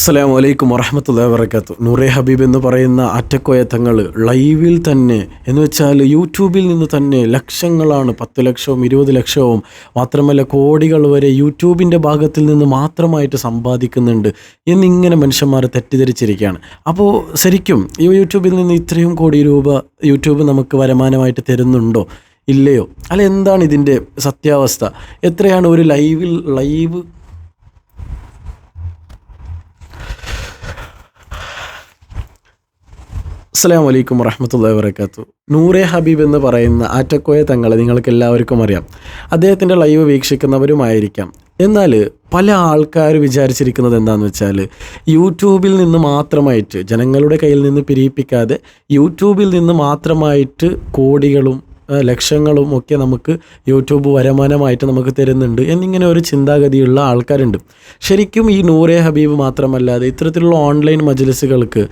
അസ്സലാമു വലൈക്കും വറഹമത്തല്ല വർക്കാത്തു നൂറെ ഹബീബ് എന്ന് പറയുന്ന അറ്റക്കോയ തങ്ങൾ ലൈവിൽ തന്നെ എന്ന് വെച്ചാൽ യൂട്യൂബിൽ നിന്ന് തന്നെ ലക്ഷങ്ങളാണ് പത്ത് ലക്ഷവും ഇരുപത് ലക്ഷവും മാത്രമല്ല കോടികൾ വരെ യൂട്യൂബിന്റെ ഭാഗത്തിൽ നിന്ന് മാത്രമായിട്ട് സമ്പാദിക്കുന്നുണ്ട് എന്നിങ്ങനെ മനുഷ്യന്മാർ തെറ്റിദ്ധരിച്ചിരിക്കുകയാണ്. അപ്പോൾ ശരിക്കും ഈ യൂട്യൂബിൽ നിന്ന് ഇത്രയും കോടി രൂപ യൂട്യൂബ് നമുക്ക് വരുമാനമായിട്ട് തരുന്നുണ്ടോ? ഇല്ലയോ? അല്ല എന്താണ് ഇതിന്റെ സത്യാവസ്ഥ? എത്രയാണ് ഒരു ലൈവിൽ ലൈവ് അസ്സാം വലൈക്കും വറഹമത്തല്ലാ വരക്കാത്തു നൂറെ ഹബീബ് എന്ന് പറയുന്ന ആറ്റക്കോയ തങ്ങളെ നിങ്ങൾക്ക് എല്ലാവർക്കും അറിയാം. അദ്ദേഹത്തിന്റെ ലൈവ് വീക്ഷിക്കുന്നവരുമായിരിക്കാം. എന്നാൽ പല ആൾക്കാർ വിചാരിച്ചിരിക്കുന്നത് എന്താണെന്ന് വെച്ചാൽ യൂട്യൂബിൽ നിന്ന് മാത്രമായിട്ട് ജനങ്ങളുടെ കയ്യിൽ നിന്ന് പിരിയിപ്പിക്കാതെ യൂട്യൂബിൽ നിന്ന് മാത്രമായിട്ട് കോടികളും ലക്ഷങ്ങളും ഒക്കെ നമുക്ക് യൂട്യൂബ് വരുമാനമായിട്ട് നമുക്ക് തരുന്നുണ്ട് എന്നിങ്ങനെ ഒരു ചിന്താഗതിയുള്ള ആൾക്കാരുണ്ട്. ശരിക്കും ഈ നൂറെ ഹബീബ് മാത്രമല്ലാതെ ഇത്തരത്തിലുള്ള ഓൺലൈൻ മജ്ലിസുകൾക്ക്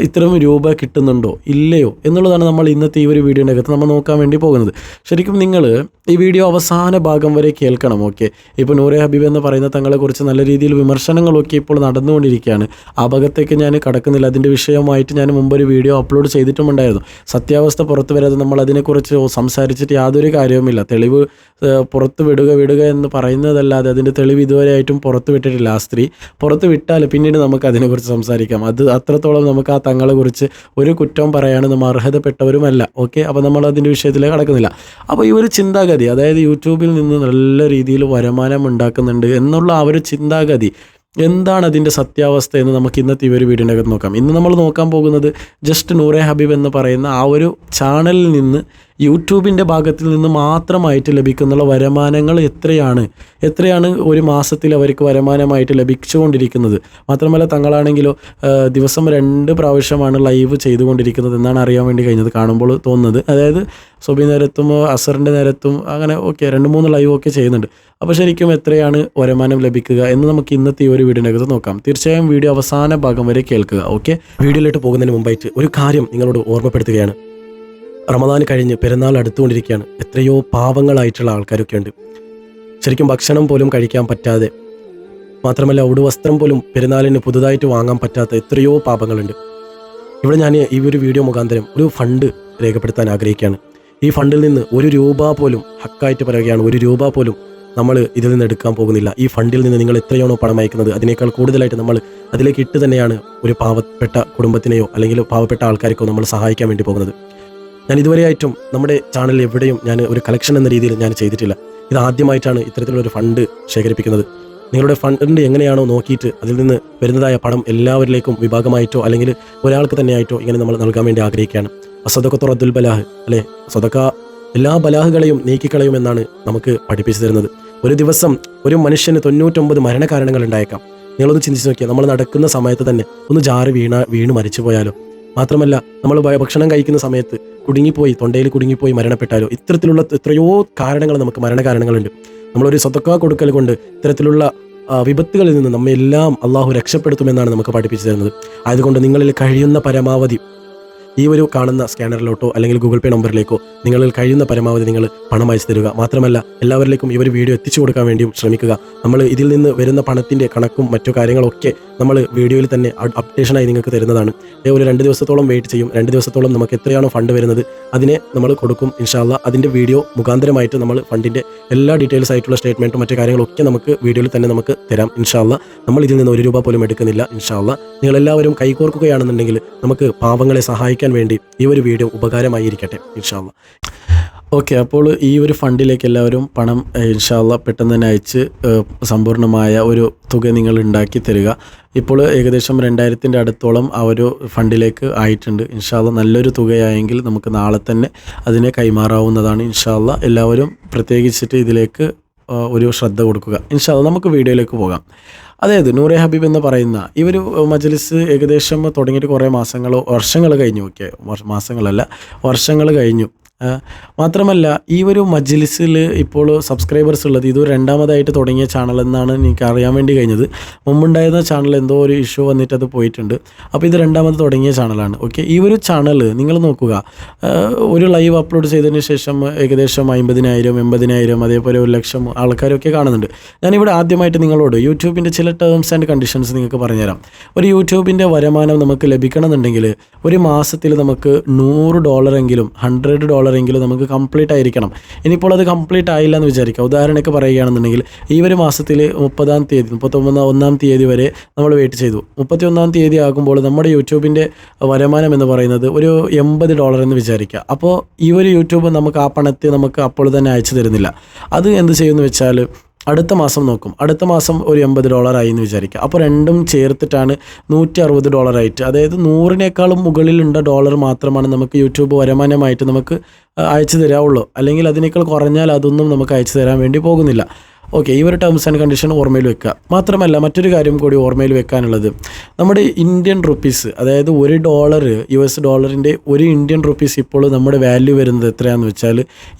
ഇത്തരം രൂപ കിട്ടുന്നുണ്ടോ? ഇല്ലയോ? എന്നുള്ളതാണ് നമ്മൾ ഇന്നത്തെ ഈ ഒരു വീഡിയോന്റെ അകത്ത് നമ്മൾ നോക്കാൻ വേണ്ടി പോകുന്നത്. ശരിക്കും നിങ്ങൾ ഈ വീഡിയോ അവസാന ഭാഗം വരെ കേൾക്കണം ഓക്കെ? ഇപ്പോൾ നൂറെ ഹബീബ് എന്ന് പറയുന്ന തങ്ങളെക്കുറിച്ച് നല്ല രീതിയിൽ വിമർശനങ്ങളൊക്കെ ഇപ്പോൾ നടന്നുകൊണ്ടിരിക്കുകയാണ്. ആ ഭാഗത്തേക്ക് ഞാൻ കടക്കുന്നില്ല. അതിന്റെ വിഷയമായിട്ട് ഞാൻ മുമ്പൊരു വീഡിയോ അപ്ലോഡ് ചെയ്തിട്ടുമുണ്ടായിരുന്നു. സത്യാവസ്ഥ പുറത്തു വരാതെ നമ്മൾ അതിനെക്കുറിച്ച് സംസാരിച്ചിട്ട് യാതൊരു കാര്യവുമില്ല. തെളിവ് പുറത്ത് വിടുക വിടുക എന്ന് പറയുന്നതല്ലാതെ അതിന്റെ തെളിവ് ഇതുവരെയായിട്ടും പുറത്ത് വിട്ടിട്ടില്ല ആ സ്ത്രീ. പുറത്ത് വിട്ടാൽ പിന്നീട് നമുക്ക് അതിനെക്കുറിച്ച് സംസാരിക്കാം. അത് അത്രത്തോളം നമുക്ക് ആ തങ്ങളെ കുറിച്ച് ഒരു കുറ്റവും പറയാനും നമ്മൾ അർഹതപ്പെട്ടവരുമല്ല. ഓക്കെ? അപ്പോൾ നമ്മൾ അതിന്റെ വിഷയത്തിലേക്ക് കടക്കുന്നില്ല. അപ്പോൾ ഈ ഒരു ചിന്താഗതി അതായത് യൂട്യൂബിൽ നിന്ന് നല്ല രീതിയിൽ വരുമാനം ഉണ്ടാക്കുന്നുണ്ട് എന്നുള്ള ആ ഒരു ചിന്താഗതി എന്താണ് അതിന്റെ സത്യാവസ്ഥ എന്ന് നമുക്ക് ഇന്നത്തെ ഈ വീഡിയോന്റെ അകത്ത് നോക്കാം. ഇന്ന് നമ്മൾ നോക്കാൻ പോകുന്നത് ജസ്റ്റ് നൂറെ ഹബീബ് എന്ന് പറയുന്ന ആ ഒരു ചാനലിൽ നിന്ന് യൂട്യൂബിന്റെ ഭാഗത്തിൽ നിന്ന് മാത്രമായിട്ട് ലഭിക്കുന്ന വരുമാനങ്ങൾ എത്രയാണ്? എത്രയാണ് ഒരു മാസത്തിൽ അവർക്ക് വരുമാനമായിട്ട് ലഭിച്ചുകൊണ്ടിരിക്കുന്നത്? മാത്രമല്ല തങ്ങളാണെങ്കിലോ ദിവസം രണ്ട് പ്രാവശ്യമാണ് ലൈവ് ചെയ്തുകൊണ്ടിരിക്കുന്നത് എന്നാണ് അറിയാൻ വേണ്ടി കഴിഞ്ഞത് കാണുമ്പോൾ തോന്നുന്നത്. അതായത് സുബി നേരത്തും അസറിന്റെ നേരത്തും അങ്ങനെ ഓക്കെ രണ്ട് മൂന്ന് ലൈവ് ഒക്കെ ചെയ്യുന്നുണ്ട്. അപ്പോൾ ശരിക്കും എത്രയാണ് വരുമാനം ലഭിക്കുക എന്ന് നമുക്ക് ഇന്നത്തെ ഈ ഒരു വീഡിയോനകത്ത് നോക്കാം. തീർച്ചയായും വീഡിയോ അവസാന ഭാഗം വരെ കേൾക്കുക ഓക്കെ? വീഡിയോയിലോട്ട് പോകുന്നതിന് മുമ്പായിട്ട് ഒരു കാര്യം നിങ്ങളോട് ഓർമ്മപ്പെടുത്തുകയാണ്. റമദാൻ കഴിഞ്ഞ് പെരുന്നാൾ അടുത്തുകൊണ്ടിരിക്കുകയാണ്. എത്രയോ പാവങ്ങളായിട്ടുള്ള ആൾക്കാരൊക്കെ ഉണ്ട്. ശരിക്കും ഭക്ഷണം പോലും കഴിക്കാൻ പറ്റാതെ മാത്രമല്ല ഉടുവസ്ത്രം പോലും പെരുന്നാളിന് പുതുതായിട്ട് വാങ്ങാൻ പറ്റാത്ത എത്രയോ പാപങ്ങളുണ്ട്. ഇവിടെ ഞാൻ ഈ ഒരു വീഡിയോ മുഖാന്തരം ഒരു ഫണ്ട് രേഖപ്പെടുത്താൻ ആഗ്രഹിക്കുകയാണ്. ഈ ഫണ്ടിൽ നിന്ന് ഒരു രൂപ പോലും ഹക്കായിട്ട് പറയുകയാണ് ഒരു രൂപ പോലും നമ്മൾ ഇതിൽ നിന്ന് എടുക്കാൻ പോകുന്നില്ല. ഈ ഫണ്ടിൽ നിന്ന് നിങ്ങൾ എത്രയാണോ പണം അയക്കുന്നത് അതിനേക്കാൾ കൂടുതലായിട്ട് നമ്മൾ അതിലേക്ക് ഇട്ട് തന്നെയാണ് ഒരു പാവപ്പെട്ട കുടുംബത്തിനെയോ അല്ലെങ്കിൽ പാവപ്പെട്ട ആൾക്കാർക്കോ നമ്മൾ സഹായിക്കാൻ വേണ്ടി പോകുന്നത്. ഞാൻ ഇതുവരെയായിട്ടും നമ്മുടെ ചാനലിൽ എവിടെയും ഞാൻ ഒരു കളക്ഷൻ എന്ന രീതിയിൽ ഞാൻ ചെയ്തിട്ടില്ല. ഇത് ആദ്യമായിട്ടാണ് ഇത്തരത്തിലുള്ള ഒരു ഫണ്ട് ശേഖരിപ്പിക്കുന്നത്. നിങ്ങളുടെ ഫണ്ട് എങ്ങനെയാണോ നോക്കിയിട്ട് അതിൽ നിന്ന് വരുന്നതായ പണം എല്ലാവരിലേക്കും വിഭാഗമായിട്ടോ അല്ലെങ്കിൽ ഒരാൾക്ക് തന്നെയായിട്ടോ ഇങ്ങനെ നമ്മൾ നൽകാൻ വേണ്ടി ആഗ്രഹിക്കുകയാണ്. അസദക്കത്തുർ അബ്ദുൽ ബലാഹ് അല്ലെ? സദക്ക എല്ലാ ബലാഹുകളെയും നീക്കിക്കളയുമെന്നാണ് നമുക്ക് പഠിപ്പിച്ചു തരുന്നത്. ഒരു ദിവസം ഒരു മനുഷ്യന് തൊണ്ണൂറ്റൊമ്പത് മരണകാരണങ്ങൾ ഉണ്ടായേക്കാം. നിങ്ങളൊന്ന് ചിന്തിച്ച് നോക്കിയാൽ നമ്മൾ നടക്കുന്ന സമയത്ത് തന്നെ ഒന്ന് ജാറ് വീണ വീണ് മരിച്ചു പോയാലോ മാത്രമല്ല നമ്മൾ ഭക്ഷണം കഴിക്കുന്ന സമയത്ത് കുടുങ്ങിപ്പോയി തൊണ്ടയിൽ കുടുങ്ങിപ്പോയി മരണപ്പെട്ടാലോ ഇത്തരത്തിലുള്ള എത്രയോ കാരണങ്ങൾ നമുക്ക് മരണകാരണങ്ങളുണ്ട്. നമ്മളൊരു സ്വതക്ക കൊടുക്കൽ കൊണ്ട് ഇത്തരത്തിലുള്ള വിപത്തുകളിൽ നിന്ന് നമ്മെ എല്ലാം അള്ളാഹു രക്ഷപ്പെടുത്തുമെന്നാണ് നമുക്ക് പഠിപ്പിച്ചു തരുന്നത്. അതുകൊണ്ട് നിങ്ങളിൽ കഴിയുന്ന പരമാവധി ഈ ഒരു കാണുന്ന സ്കാനറിലോട്ടോ അല്ലെങ്കിൽ ഗൂഗിൾ പേ നമ്പറിലേക്കോ നിങ്ങളിൽ കഴിയുന്ന പരമാവധി നിങ്ങൾ പണം അയച്ചു തരിക. മാത്രമല്ല എല്ലാവരിലേക്കും ഈ ഒരു വീഡിയോ എത്തിച്ചു കൊടുക്കാൻ വേണ്ടിയും ശ്രമിക്കുക. നമ്മൾ ഇതിൽ നിന്ന് വരുന്ന പണത്തിന്റെ കണക്കും മറ്റു കാര്യങ്ങളൊക്കെ നമ്മൾ വീഡിയോയിൽ തന്നെ അപ്- അപ്ഡേഷനായി നിങ്ങൾക്ക് തരുന്നതാണ്. അതേപോലെ രണ്ട് ദിവസത്തോളം വെയിറ്റ് ചെയ്യും. രണ്ട് ദിവസത്തോളം നമുക്ക് എത്രയാണോ ഫണ്ട് വരുന്നത് അതിനെ നമ്മൾ കൊടുക്കും ഇൻഷാല്ല അതിന്റെ വീഡിയോ മുഖാന്തരമായിട്ട് നമ്മൾ ഫണ്ടിന്റെ എല്ലാ ഡീറ്റെയിൽസ് ആയിട്ടുള്ള സ്റ്റേറ്റ്മെന്റും മറ്റു കാര്യങ്ങളൊക്കെ നമുക്ക് വീഡിയോയിൽ തന്നെ നമുക്ക് തരാം ഇൻഷാല്ല നമ്മൾ ഇതിൽ നിന്ന് ഒരു രൂപ പോലും എടുക്കുന്നില്ല ഇൻഷാല്ല നിങ്ങളെല്ലാവരും കൈകോർക്കുകയാണെന്നുണ്ടെങ്കിൽ നമുക്ക് പാവങ്ങളെ സഹായിക്കാൻ വേണ്ടി ഈ ഒരു വീഡിയോ ഉപകാരമായിരിക്കട്ടെ ഇൻഷാല്ല ഓക്കെ അപ്പോൾ ഈ ഒരു ഫണ്ടിലേക്ക് എല്ലാവരും പണം ഇൻഷാല്ല പെട്ടെന്ന് തന്നെ അയച്ച് സമ്പൂർണമായ ഒരു തുക നിങ്ങൾ ഉണ്ടാക്കി തരിക. ഇപ്പോൾ ഏകദേശം രണ്ടായിരത്തിന്റെ അടുത്തോളം ആ ഒരു ഫണ്ടിലേക്ക് ആയിട്ടുണ്ട്. ഇൻഷാല്ല നല്ലൊരു തുകയായെങ്കിൽ നമുക്ക് നാളെ തന്നെ അതിനെ കൈമാറാവുന്നതാണ് ഇൻഷാല്ല എല്ലാവരും പ്രത്യേകിച്ചിട്ട് ഇതിലേക്ക് ഒരു ശ്രദ്ധ കൊടുക്കുക. ഇൻഷാല്ല നമുക്ക് വീഡിയോയിലേക്ക് പോകാം. അതായത് നൂറെ ഹബീബ് എന്ന് പറയുന്ന ഈ ഒരു മജ്ലിസ് ഏകദേശം തുടങ്ങിയിട്ട് കുറേ മാസങ്ങളോ വർഷങ്ങൾ കഴിഞ്ഞു. ഓക്കെ മാസങ്ങളല്ല വർഷങ്ങൾ കഴിഞ്ഞു. മാത്രമല്ല ഈ ഒരു മജ്ലിസിൽ ഇപ്പോൾ സബ്സ്ക്രൈബേഴ്സ് ഉള്ളത് ഇത് രണ്ടാമതായിട്ട് തുടങ്ങിയ ചാനൽ എന്നാണ് എനിക്ക് അറിയാൻ വേണ്ടി കഴിഞ്ഞത്. മുമ്പുണ്ടായിരുന്ന ചാനൽ എന്തോ ഒരു ഇഷ്യൂ വന്നിട്ട് അത് പോയിട്ടുണ്ട്. അപ്പോൾ ഇത് രണ്ടാമത് തുടങ്ങിയ ചാനലാണ് ഓക്കെ ഈ ഒരു ചാനൽ നിങ്ങൾ നോക്കുക. ഒരു ലൈവ് അപ്ലോഡ് ചെയ്തതിന് ശേഷം ഏകദേശം അമ്പതിനായിരം എൺപതിനായിരം അതേപോലെ ഒരു ലക്ഷം ആൾക്കാരൊക്കെ കാണുന്നുണ്ട്. ഞാനിവിടെ ആദ്യമായിട്ട് നിങ്ങളോട് യൂട്യൂബിന്റെ ചില ടേംസ് ആൻഡ് കണ്ടീഷൻസ് നിങ്ങൾക്ക് പറഞ്ഞുതരാം. ഒരു യൂട്യൂബിന്റെ വരുമാനം നമുക്ക് ലഭിക്കണമെന്നുണ്ടെങ്കിൽ ഒരു മാസത്തിൽ നമുക്ക് നൂറ് ഡോളറെങ്കിലും ഹൺഡ്രഡ് ഡോളറെങ്കിലും നമുക്ക് കംപ്ലീറ്റ് ആയിരിക്കണം. ഇനിയിപ്പോൾ അത് കംപ്ലീറ്റ് ആയില്ല എന്ന് വിചാരിക്കുക. ഉദാഹരണമൊക്കെ പറയുകയാണെന്നുണ്ടെങ്കിൽ ഈ ഒരു മാസത്തിൽ മുപ്പതാം തീയതി മുപ്പത്തൊമ്പതാം ഒന്നാം തീയതി വരെ നമ്മൾ വെയിറ്റ് ചെയ്തു. മുപ്പത്തി ഒന്നാം തീയതി ആകുമ്പോൾ നമ്മുടെ യൂട്യൂബിന്റെ വരുമാനം എന്ന് പറയുന്നത് ഒരു എൺപത് ഡോളർ എന്ന് വിചാരിക്കുക. അപ്പോൾ ഈ ഒരു യൂട്യൂബ് നമുക്ക് ആ പണത്തെ നമുക്ക് അപ്പോൾ തന്നെ അയച്ചു തരുന്നില്ല. അത് എന്ത് ചെയ്യുമെന്ന് വെച്ചാൽ അടുത്ത മാസം നോക്കും. അടുത്ത മാസം ഒരു എൺപത് ഡോളറായി എന്ന് വിചാരിക്കുക. അപ്പോൾ രണ്ടും ചേർത്തിട്ടാണ് നൂറ്റി അറുപത് ഡോളറായിട്ട്. അതായത് നൂറിനേക്കാളും മുകളിലുള്ള ഡോളർ മാത്രമാണ് നമുക്ക് യൂട്യൂബ് വരുമാനമായിട്ട് നമുക്ക് അയച്ചു തരാവുള്ളൂ. അല്ലെങ്കിൽ അതിനേക്കാൾ കുറഞ്ഞാൽ അതൊന്നും നമുക്ക് അയച്ചു തരാൻ വേണ്ടി പോകുന്നില്ല. ഓക്കെ ഈ ഒരു ടേംസ് ആൻഡ് കണ്ടീഷൻ ഓർമ്മയിൽ വെക്കുക. മാത്രമല്ല മറ്റൊരു കാര്യം കൂടി ഓർമ്മയിൽ വെക്കാനുള്ളത്. നമ്മുടെ ഇന്ത്യൻ റുപ്പീസ് അതായത് ഒരു ഡോളർ യു എസ് ഡോളറിന്റെ ഒരു ഇന്ത്യൻ റുപ്പീസ് ഇപ്പോൾ നമ്മുടെ വാല്യൂ വരുന്നത് എത്രയാണെന്ന് വെച്ചാൽ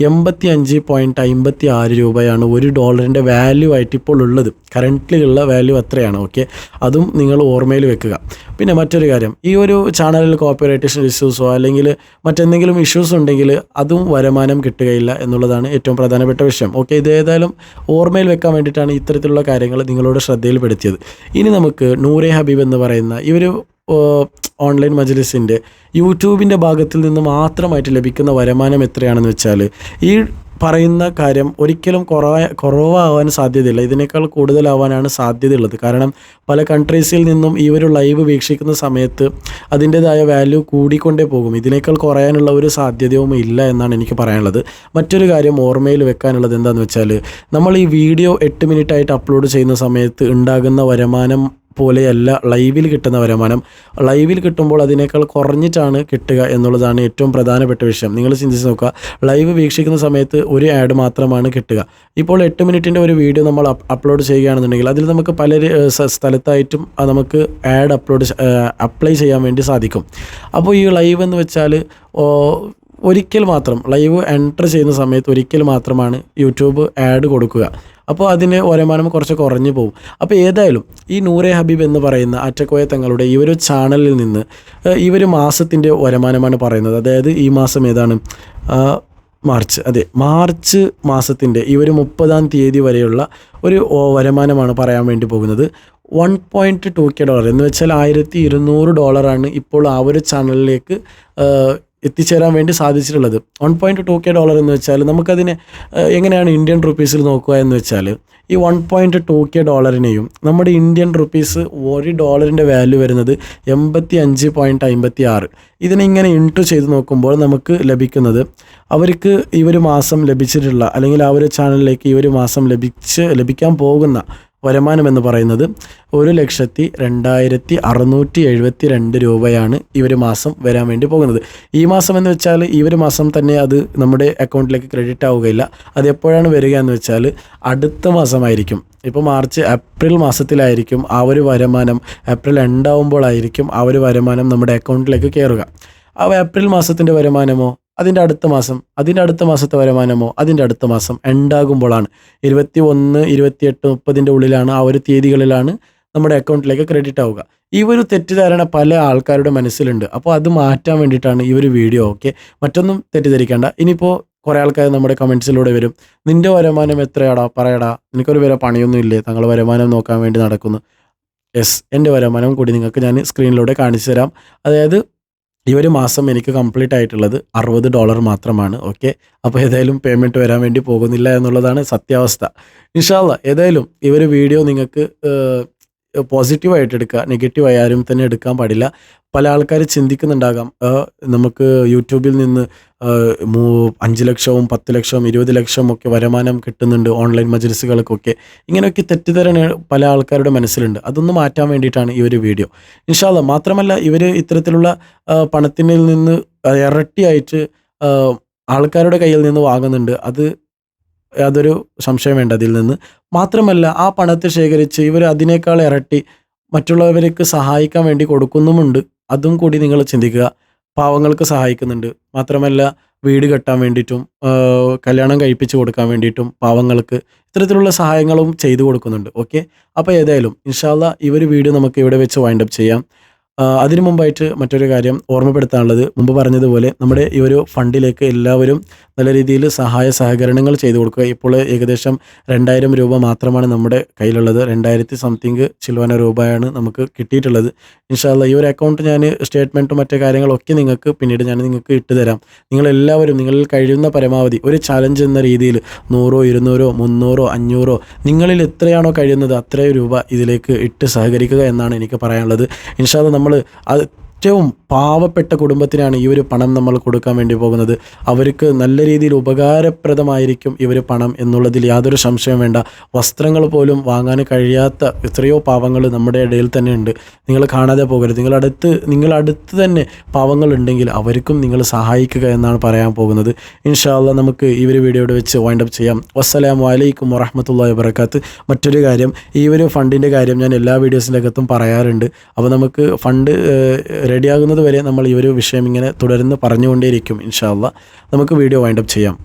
എൺപത്തി അഞ്ച് പോയിന്റ് അമ്പത്തി ആറ് രൂപയാണ് ഒരു ഡോളറിന്റെ വാല്യൂ ആയിട്ട് ഇപ്പോൾ ഉള്ളത്. കറന്റ്ലി ഉള്ള വാല്യൂ അത്രയാണ് ഓക്കെ അതും നിങ്ങൾ ഓർമ്മയിൽ വെക്കുക. പിന്നെ മറ്റൊരു കാര്യം ഈ ഒരു ചാനലിൽ കോപ്പറേറ്റേഷൻ ഇഷ്യൂസോ അല്ലെങ്കിൽ മറ്റെന്തെങ്കിലും ഇഷ്യൂസ് ഉണ്ടെങ്കിൽ അതും വരുമാനം കിട്ടുകയില്ല എന്നുള്ളതാണ് ഏറ്റവും പ്രധാനപ്പെട്ട വിഷയം ഓക്കെ ഇത് ഏതായാലും ഓർമ്മയിൽ വെക്കാൻ വേണ്ടിയിട്ടാണ് ഇത്തരത്തിലുള്ള കാര്യങ്ങൾ നിങ്ങളോട് ശ്രദ്ധയിൽപ്പെടുത്തിയത്. ഇനി നമുക്ക് നൂറെ ഹബീബ് എന്ന് പറയുന്ന ഇവർ ഓൺലൈൻ മജ്ലിസിന്റെ യൂട്യൂബിന്റെ ഭാഗത്തിൽ നിന്ന് മാത്രമായിട്ട് ലഭിക്കുന്ന വരുമാനം എത്രയാണെന്ന് വെച്ചാൽ ഈ പറയുന്ന കാര്യം ഒരിക്കലും കുറവ കുറവാകാൻ സാധ്യതയില്ല. ഇതിനേക്കാൾ കൂടുതലാവാനാണ് സാധ്യതയുള്ളത്. കാരണം പല കൺട്രീസിൽ നിന്നും ഈ ഒരു ലൈവ് വീക്ഷിക്കുന്ന സമയത്ത് അതിന്റെതായ വാല്യൂ കൂടിക്കൊണ്ടേ പോകും. ഇതിനേക്കാൾ കുറയാനുള്ള ഒരു സാധ്യതയും ഇല്ല എന്നാണ് എനിക്ക് പറയാനുള്ളത്. മറ്റൊരു കാര്യം ഓർമ്മയിൽ വെക്കാനുള്ളത് എന്താണെന്ന് വെച്ചാൽ നമ്മൾ ഈ വീഡിയോ എട്ട് മിനിറ്റ് ആയിട്ട് അപ്ലോഡ് ചെയ്യുന്ന സമയത്ത് ഉണ്ടാകുന്ന വരുമാനം പോലെയല്ല ലൈവിൽ കിട്ടുന്ന വരുമാനം. ലൈവിൽ കിട്ടുമ്പോൾ അതിനേക്കാൾ കുറഞ്ഞിട്ടാണ് കിട്ടുക എന്നുള്ളതാണ് ഏറ്റവും പ്രധാനപ്പെട്ട വിഷയം. നിങ്ങൾ ചിന്തിച്ച് നോക്കുക. ലൈവ് വീക്ഷിക്കുന്ന സമയത്ത് ഒരു ആഡ് മാത്രമാണ് കിട്ടുക. ഇപ്പോൾ എട്ട് മിനിറ്റിന്റെ ഒരു വീഡിയോ നമ്മൾ അപ്ലോഡ് ചെയ്യുകയാണെന്നുണ്ടെങ്കിൽ അതിൽ നമുക്ക് പല സ്ഥലത്തായിട്ടും നമുക്ക് ആഡ് അപ്ലോഡ് അപ്ലൈ ചെയ്യാൻ വേണ്ടി സാധിക്കും. അപ്പോൾ ഈ ലൈവ് എന്ന് വെച്ചാൽ ഒരിക്കൽ മാത്രം ലൈവ് എന്റർ ചെയ്യുന്ന സമയത്ത് ഒരിക്കൽ മാത്രമാണ് യൂട്യൂബ് ആഡ് കൊടുക്കുക. അപ്പോൾ അതിന് വരുമാനം കുറച്ച് കുറഞ്ഞു പോകും. അപ്പോൾ ഏതായാലും ഈ നൂറെ ഹബീബ് എന്ന് പറയുന്ന അറ്റക്കോയ തങ്ങളുടെ ഈ ഒരു ചാനലിൽ നിന്ന് ഈ ഒരു മാസത്തിന്റെ വരുമാനമാണ് പറയുന്നത്. അതായത് ഈ മാസം ഏതാണ്? മാർച്ച്. അതെ മാർച്ച് മാസത്തിന്റെ ഈ ഒരു മുപ്പതാം തീയതി വരെയുള്ള ഒരു വരുമാനമാണ് പറയാൻ വേണ്ടി പോകുന്നത്. One point two K dollar. എന്ന് വെച്ചാൽ ആയിരത്തി ഇരുന്നൂറ് ഡോളറാണ് ഇപ്പോൾ ആ ഒരു ചാനലിലേക്ക് എത്തിച്ചേരാൻ വേണ്ടി സാധിച്ചിട്ടുള്ളത്. One point two K dollar എന്ന് വെച്ചാൽ നമുക്കതിനെ എങ്ങനെയാണ് ഇന്ത്യൻ റുപ്പീസിൽ നോക്കുക എന്ന് വെച്ചാൽ ഈ വൺ പോയിന്റ് ടു കെ ഡോളറിനെയും നമ്മുടെ ഇന്ത്യൻ റുപ്പീസ് ഒരു ഡോളറിന്റെ വാല്യൂ വരുന്നത് എൺപത്തി അഞ്ച് പോയിന്റ് അമ്പത്തി ആറ് ഇതിനിങ്ങനെ ഇന്റു ചെയ്ത് നോക്കുമ്പോൾ നമുക്ക് ലഭിക്കുന്നത് അവർക്ക് ഈ ഒരു മാസം ലഭിച്ചിട്ടുള്ള അല്ലെങ്കിൽ ആ ഒരു ചാനലിലേക്ക് ഈ ഒരു മാസം ലഭിച്ച് ലഭിക്കാൻ പോകുന്ന വരുമാനം എന്ന് പറയുന്നത് ഒരു ലക്ഷത്തി രണ്ടായിരത്തി അറുന്നൂറ്റി എഴുപത്തി രണ്ട് രൂപയാണ് ഈ ഒരു മാസം വരാൻ വേണ്ടി പോകുന്നത്. ഈ മാസം എന്ന് വെച്ചാൽ ഈ ഒരു മാസം തന്നെ അത് നമ്മുടെ അക്കൗണ്ടിലേക്ക് ക്രെഡിറ്റ് ആവുകയില്ല. അത് എപ്പോഴാണ് വരിക എന്ന് വെച്ചാൽ അടുത്ത മാസമായിരിക്കും. ഇപ്പോൾ മാർച്ച് ഏപ്രിൽ മാസത്തിലായിരിക്കും ആ ഒരു വരുമാനം. ഏപ്രിൽ എണ്ടാവുമ്പോഴായിരിക്കും ആ ഒരു വരുമാനം നമ്മുടെ അക്കൗണ്ടിലേക്ക് കയറുക ആ ഏപ്രിൽ മാസത്തിന്റെ വരുമാനമോ? അതിന്റെ അടുത്ത മാസം അതിന്റെ അടുത്ത മാസത്തെ വരുമാനമോ അതിന്റെ അടുത്ത മാസം ഉണ്ടാകുമ്പോഴാണ് ഇരുപത്തി ഒന്ന് ഇരുപത്തിയെട്ട് മുപ്പതിന്റെ ഉള്ളിലാണ് ആ ഒരു തീയതികളിലാണ് നമ്മുടെ അക്കൗണ്ടിലേക്ക് ക്രെഡിറ്റ് ആവുക. ഈ ഒരു തെറ്റിദ്ധാരണ പല ആൾക്കാരുടെ മനസ്സിലുണ്ട്. അപ്പോൾ അത് മാറ്റാൻ വേണ്ടിയിട്ടാണ് ഈ ഒരു വീഡിയോ ഓക്കെ മറ്റൊന്നും തെറ്റിദ്ധരിക്കേണ്ട. ഇനിയിപ്പോൾ കുറേ ആൾക്കാർ നമ്മുടെ കമൻസിലൂടെ വരും. നിന്റെ വരുമാനം എത്രയാടാ? പറയടാ. നിനക്കൊരു വേറെ പണിയൊന്നും ഇല്ലേ? തങ്ങൾ വരുമാനം നോക്കാൻ വേണ്ടി നടക്കുന്നു. യെസ് എന്റെ വരുമാനം കൂടി നിങ്ങൾക്ക് ഞാൻ സ്ക്രീനിലൂടെ കാണിച്ചു തരാം അതായത് ഈ ഒരു മാസം എനിക്ക് കംപ്ലീറ്റ് ആയിട്ടുള്ളത് അറുപത് ഡോളർ മാത്രമാണ് ഓക്കെ അപ്പോൾ ഏതായാലും പേയ്മെന്റ് വരാൻ വേണ്ടി പോകുന്നില്ല എന്നുള്ളതാണ് സത്യാവസ്ഥ. ഇൻഷാല്ല ഏതായാലും ഈ ഒരു വീഡിയോ നിങ്ങൾക്ക് പോസിറ്റീവായിട്ട് എടുക്കുക. നെഗറ്റീവായി ആരും തന്നെ എടുക്കാൻ പാടില്ല. പല ആൾക്കാർ ചിന്തിക്കുന്നുണ്ടാകാം. നമുക്ക് യൂട്യൂബിൽ നിന്ന് മൂ- അഞ്ച് ലക്ഷവും പത്ത് ലക്ഷവും ഇരുപത് ലക്ഷവും ഒക്കെ വരുമാനം കിട്ടുന്നുണ്ട് ഓൺലൈൻ മജിൽസുകൾക്കൊക്കെ ഇങ്ങനെയൊക്കെ തെറ്റിദ്ധാരണ പല ആൾക്കാരുടെ മനസ്സിലുണ്ട്. അതൊന്ന് മാറ്റാൻ വേണ്ടിയിട്ടാണ് ഈ ഒരു വീഡിയോ. ഇൻഷാല്ല മാത്രമല്ല ഇവർ ഇത്തരത്തിലുള്ള പണത്തിൽ നിന്ന് ഇരട്ടിയായിട്ട് ആൾക്കാരുടെ കയ്യിൽ നിന്ന് വാങ്ങുന്നുണ്ട്. അത് യാതൊരു സംശയം വേണ്ട അതിൽ നിന്ന്. മാത്രമല്ല ആ പണത്തെ ശേഖരിച്ച് ഇവർ അതിനേക്കാൾ ഇരട്ടി മറ്റുള്ളവർക്ക് സഹായിക്കാൻ വേണ്ടി കൊടുക്കുന്നുമുണ്ട്. അതും കൂടി നിങ്ങൾ ചിന്തിക്കുക. പാവങ്ങൾക്ക് സഹായിക്കുന്നുണ്ട്. മാത്രമല്ല വീട് കെട്ടാൻ വേണ്ടിയിട്ടും കല്യാണം കഴിപ്പിച്ച് കൊടുക്കാൻ വേണ്ടിയിട്ടും പാവങ്ങൾക്ക് ഇത്തരത്തിലുള്ള സഹായങ്ങളും ചെയ്തു കൊടുക്കുന്നുണ്ട്. ഓക്കെ? അപ്പോൾ ഏതായാലും ഇൻഷാല്ല ഈ ഒരു വീഡിയോ നമുക്ക് ഇവിടെ വെച്ച് വൈൻഡപ്പ് ചെയ്യാം. അതിനു മുമ്പായിട്ട് മറ്റൊരു കാര്യം ഓർമ്മപ്പെടുത്താനുള്ളത്. മുമ്പ് പറഞ്ഞതുപോലെ നമ്മുടെ ഈ ഒരു ഫണ്ടിലേക്ക് എല്ലാവരും നല്ല രീതിയിൽ സഹായ സഹകരണങ്ങൾ ചെയ്തു കൊടുക്കുക. ഇപ്പോൾ ഏകദേശം രണ്ടായിരം രൂപ മാത്രമാണ് നമ്മുടെ കയ്യിലുള്ളത്. രണ്ടായിരത്തി സംതിങ് ചിൽവന രൂപയാണ് നമുക്ക് കിട്ടിയിട്ടുള്ളത്. ഇൻഷാല്ല ഈ ഒരു അക്കൗണ്ട് ഞാൻ സ്റ്റേറ്റ്മെന്റും മറ്റു കാര്യങ്ങളൊക്കെ നിങ്ങൾക്ക് പിന്നീട് ഞാൻ നിങ്ങൾക്ക് ഇട്ട് തരാം നിങ്ങളെല്ലാവരും നിങ്ങളിൽ കഴിയുന്ന പരമാവധി ഒരു ചലഞ്ച് എന്ന രീതിയിൽ നൂറോ ഇരുന്നൂറോ മുന്നൂറോ അഞ്ഞൂറോ നിങ്ങളിൽ എത്രയാണോ കഴിയുന്നത് അത്രയും രൂപ ഇതിലേക്ക് ഇട്ട് സഹകരിക്കുക എന്നാണ് എനിക്ക് പറയാനുള്ളത്. ഇൻഷാല്ല നമ്മൾ ഏറ്റവും പാവപ്പെട്ട കുടുംബത്തിനാണ് ഈ ഒരു പണം നമ്മൾ കൊടുക്കാൻ വേണ്ടി പോകുന്നത്. അവർക്ക് നല്ല രീതിയിൽ ഉപകാരപ്രദമായിരിക്കും ഒരു പണം എന്നുള്ളതിൽ യാതൊരു സംശയം വേണ്ട. വസ്ത്രങ്ങൾ പോലും വാങ്ങാൻ കഴിയാത്ത എത്രയോ പാവങ്ങൾ നമ്മുടെ ഇടയിൽ തന്നെ ഉണ്ട്. നിങ്ങൾ കാണാതെ പോകരുത്. നിങ്ങളടുത്ത് നിങ്ങളടുത്ത് തന്നെ പാവങ്ങളുണ്ടെങ്കിൽ അവർക്കും നിങ്ങൾ സഹായിക്കുക എന്നാണ് പറയാൻ പോകുന്നത്. ഇൻഷാല്ല നമുക്ക് ഈ ഒരു വീഡിയോയുടെ വെച്ച് വൈൻഡപ്പ് ചെയ്യാം. വസ്സലാം അലൈക്കും വറഹമത്തല്ലാ വബർക്കാത്ത് മറ്റൊരു കാര്യം ഈ ഒരു ഫണ്ടിന്റെ കാര്യം ഞാൻ എല്ലാ വീഡിയോസിന്റെ അകത്തും പറയാറുണ്ട്. അപ്പോൾ നമുക്ക് ഫണ്ട് റെഡിയാകുന്നത് വരെ നമ്മൾ ഈ ഒരു വിഷയം ഇങ്ങനെ തുടർന്ന് പറഞ്ഞുകൊണ്ടേയിരിക്കും ഇൻഷാല്ല നമുക്ക് വീഡിയോ വൈൻഡപ്പ് ചെയ്യാം.